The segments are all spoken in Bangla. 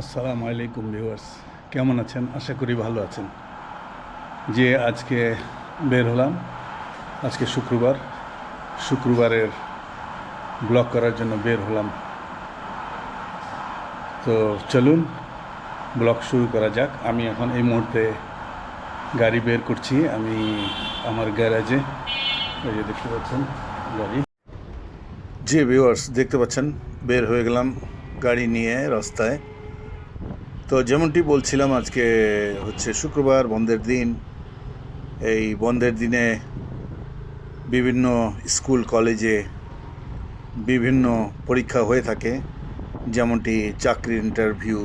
আসসালামু আলাইকুম ভিউয়ার্স। কেমন আছেন? আশা করি ভালো আছেন। যে আজকে বের হলাম, আজকে শুক্রবার, শুক্রবারের ব্লগ করার জন্য বের হলাম। তো চলুন, ব্লগ শুরু করা যাক। আমি এখন এই মুহূর্তে গাড়ি বের করছি। আমি আমার গ্যারাজে, এই যে দেখতে পাচ্ছেন গাড়ি। জি ভিউয়ার্স, দেখতে পাচ্ছেন, বের হয়ে গেলাম গাড়ি নিয়ে রাস্তায়। তো যেমনটি বলছিলাম, আজকে হচ্ছে শুক্রবার, বন্ধের দিন। এই বন্ধের দিনে বিভিন্ন স্কুল, কলেজে বিভিন্ন পরীক্ষা হয়ে থাকে। যেমনটি চাকরির ইন্টারভিউ,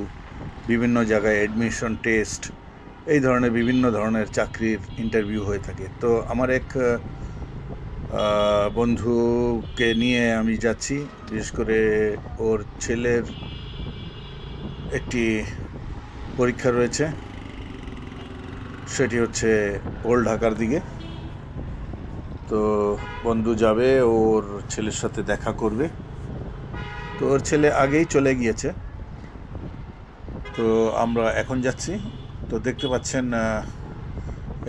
বিভিন্ন জায়গায় অ্যাডমিশন টেস্ট এই ধরনের বিভিন্ন ধরনের চাকরির ইন্টারভিউ হয়ে থাকে। তো আমার এক বন্ধুকে নিয়ে আমি যাচ্ছি। বিশেষ করে ওর ছেলের একটি পরীক্ষা রয়েছে। সেটি হচ্ছে ওল্ড ঢাকার দিকে। তো বন্ধু যাবে, ওর ছেলের সাথে দেখা করবে। তো ওর ছেলে আগেই চলে গিয়েছে। তো আমরা এখন যাচ্ছি। তো দেখতে পাচ্ছেন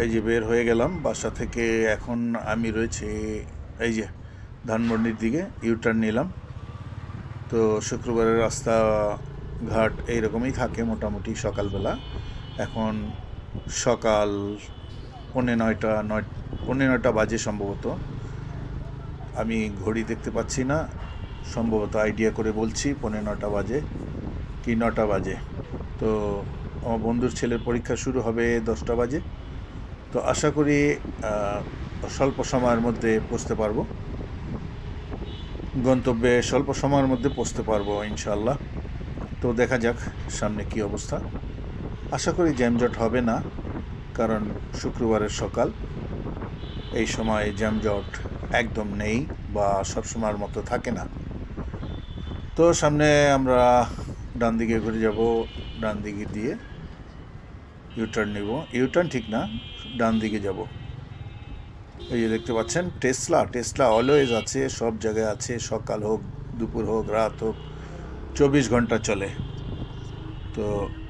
এই যে বের হয়ে গেলাম। বাসা থেকে এখন আমি রয়েছি, এই যে ধানমন্ডির দিকে ইউটার্ন নিলাম। তো শুক্রবারের রাস্তা ঘাট এইরকমই থাকে মোটামুটি সকালবেলা। এখন সকাল পৌনে নয়টা, নয়, পৌনে নয়টা বাজে সম্ভবত। আমি ঘড়ি দেখতে পাচ্ছি না, সম্ভবত আইডিয়া করে বলছি পৌনে নটা বাজে কি নটা বাজে। তো আমার বন্ধুর ছেলের পরীক্ষা শুরু হবে দশটা বাজে। তো আশা করি স্বল্প সময়ের মধ্যে পৌঁছতে পারব। গন্তব্যে স্বল্প সময়ের মধ্যে পৌঁছতে পারব ইনশাল্লাহ তো দেখা যাক সামনে কি অবস্থা। আশা করি জ্যামজট হবে না, কারণ শুক্রবারের সকাল। এই সময় জ্যামজট একদম নেই বা সব সময়ের মতো থাকে না। তো সামনে আমরা ডান দিকে ঘুরে যাব, ডান দিকে দিয়ে ইউটার্ন নিব। ইউটার্ন ঠিক না, ডান দিকে যাব। এই যে দেখতে পাচ্ছেন টেসলা টেসলা অলওয়েজ আছে, সব জায়গায় আছে, সকাল হোক, দুপুর হোক, রাত হোক। চব্বিশ ঘণ্টা চলে। তো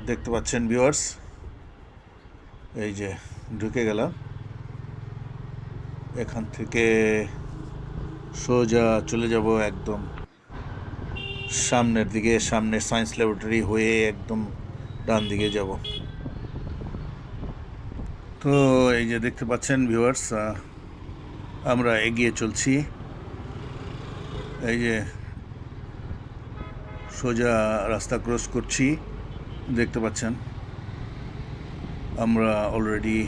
দেখতে পাচ্ছেন ভিউয়ার্স এই যে ঢুকে গেলাম। এখান থেকে সোজা চলে যাব একদম সামনের দিকে সামনে সায়েন্স ল্যাবরেটরি হয়ে একদম ডান দিকে যাব। তো এই যে দেখতে পাচ্ছেন ভিউয়ার্স আমরা এগিয়ে চলছি। এই যে সোজা রাস্তা ক্রস করছি। দেখতে পাচ্ছেন, আমরা অলরেডি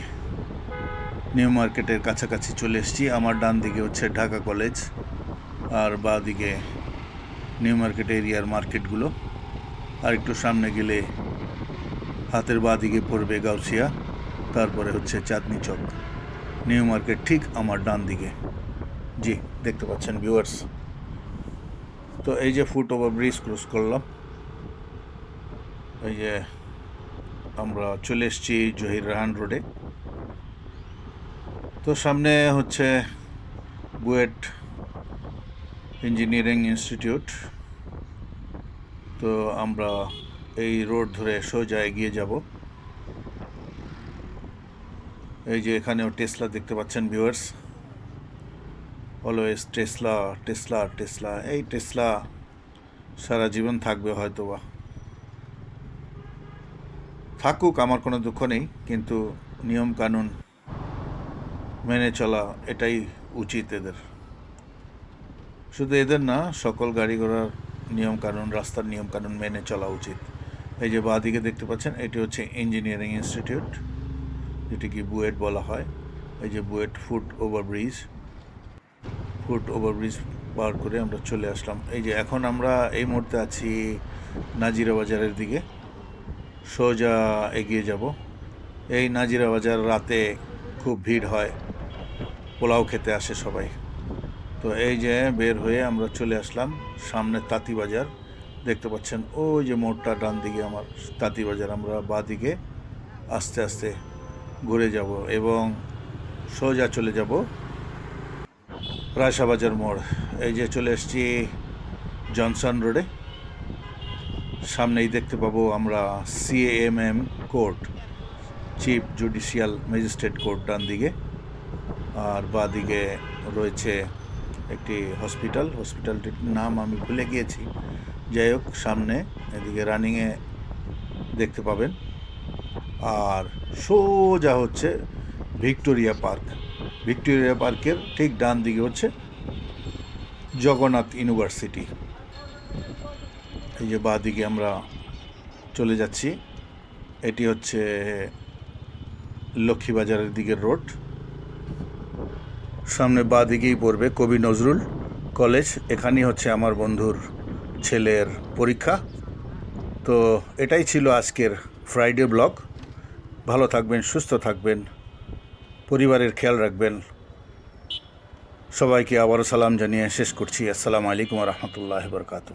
নিউ মার্কেটের কাছাকাছি চলে এসেছি। আমার ডান দিকে হচ্ছে ঢাকা কলেজ আর বাঁ দিকে নিউ মার্কেট এরিয়ার মার্কেটগুলো আর একটু সামনে গেলে হাতের বাঁ দিকে পড়বে গাউসিয়া, তারপরে হচ্ছে চাঁদনি চক। নিউ মার্কেট ঠিক আমার ডান দিকে। জি, দেখতে পাচ্ছেন ভিউয়ার্স তো এই যে ফুট ওভার ব্রিজ ক্রস করলাম। এই যে আমরা চলে এসেছি জহির রাহান রোডে তো সামনে হচ্ছে বুয়েট ইঞ্জিনিয়ারিং ইনস্টিটিউট তো আমরা এই রোড ধরে সোজা এগিয়ে যাব। এই যে এখানেও টেসলা দেখতে পাচ্ছেন viewers always Tesla Tesla Tesla এই টেসলা সারা জীবন থাকবে হয়তো বা থাকুক, আমার কোনো দুঃখ নেই, কিন্তু নিয়ম কানুন মেনে চলা এটাই উচিত এদের। শুধু এদের না, সকল গাড়ি ঘোড়ার নিয়ম কানুন রাস্তার নিয়ম কানুন মেনে চলা উচিত। এই যে বাঁদিকে দেখতে পাচ্ছেন, এটি হচ্ছে ইঞ্জিনিয়ারিং ইনস্টিটিউট যেটি কি বুয়েট বলা হয়। এই যে BUET foot over foot over bridge পার করে আমরা চলে আসলাম। এই যে এখন আমরা এই মুহূর্তে আছি নাজিরা বাজারের দিকে। সোজা এগিয়ে যাব। এই নাজিরা বাজার রাতে খুব ভিড় হয়। পোলাও খেতে আসে সবাই। তো এই যে বের হয়ে আমরা চলে আসলাম সামনে তাঁতি বাজার। দেখতে পাচ্ছেন ওই যে মোড়টা ডান দিকে আমার তাঁতি বাজার। আমরা বাঁ দিকে আস্তে আস্তে ঘুরে যাব এবং সোজা চলে যাব রায়শাবাজার মোড়। এই যে চলে এসছি জনসন রোডে। সামনেই দেখতে পাবো আমরা CMM court, chief judicial magistrate court ডান দিকে। আর বাঁ দিকে রয়েছে একটি হসপিটাল। হসপিটালটির নাম আমি ভুলে গিয়েছি। যাই হোক, সামনে এদিকে রানিংয়ে দেখতে পাবেন। আর সোজা হচ্ছে ভিক্টোরিয়া পার্ক। ভিক্টোরিয়া পার্কের ঠিক ডান দিকে হচ্ছে জগন্নাথ ইউনিভার্সিটি। এই যে বাঁ দিকে আমরা চলে যাচ্ছি, এটি হচ্ছে লক্ষ্মীবাজারের দিকের রোড। সামনে বাঁ দিকেই পড়বে কবি নজরুল কলেজ, এখানেই হচ্ছে আমার বন্ধুর ছেলের পরীক্ষা। তো এটাই ছিল আজকের ফ্রাইডে ব্লগ। ভালো থাকবেন, সুস্থ থাকবেন। পরিবারের খেয়াল রাখবেন। সবাইকে আবারও সালাম জানিয়ে শেষ করছি। আসসালামু আলাইকুম রহমতুল্লাহ বরকাতু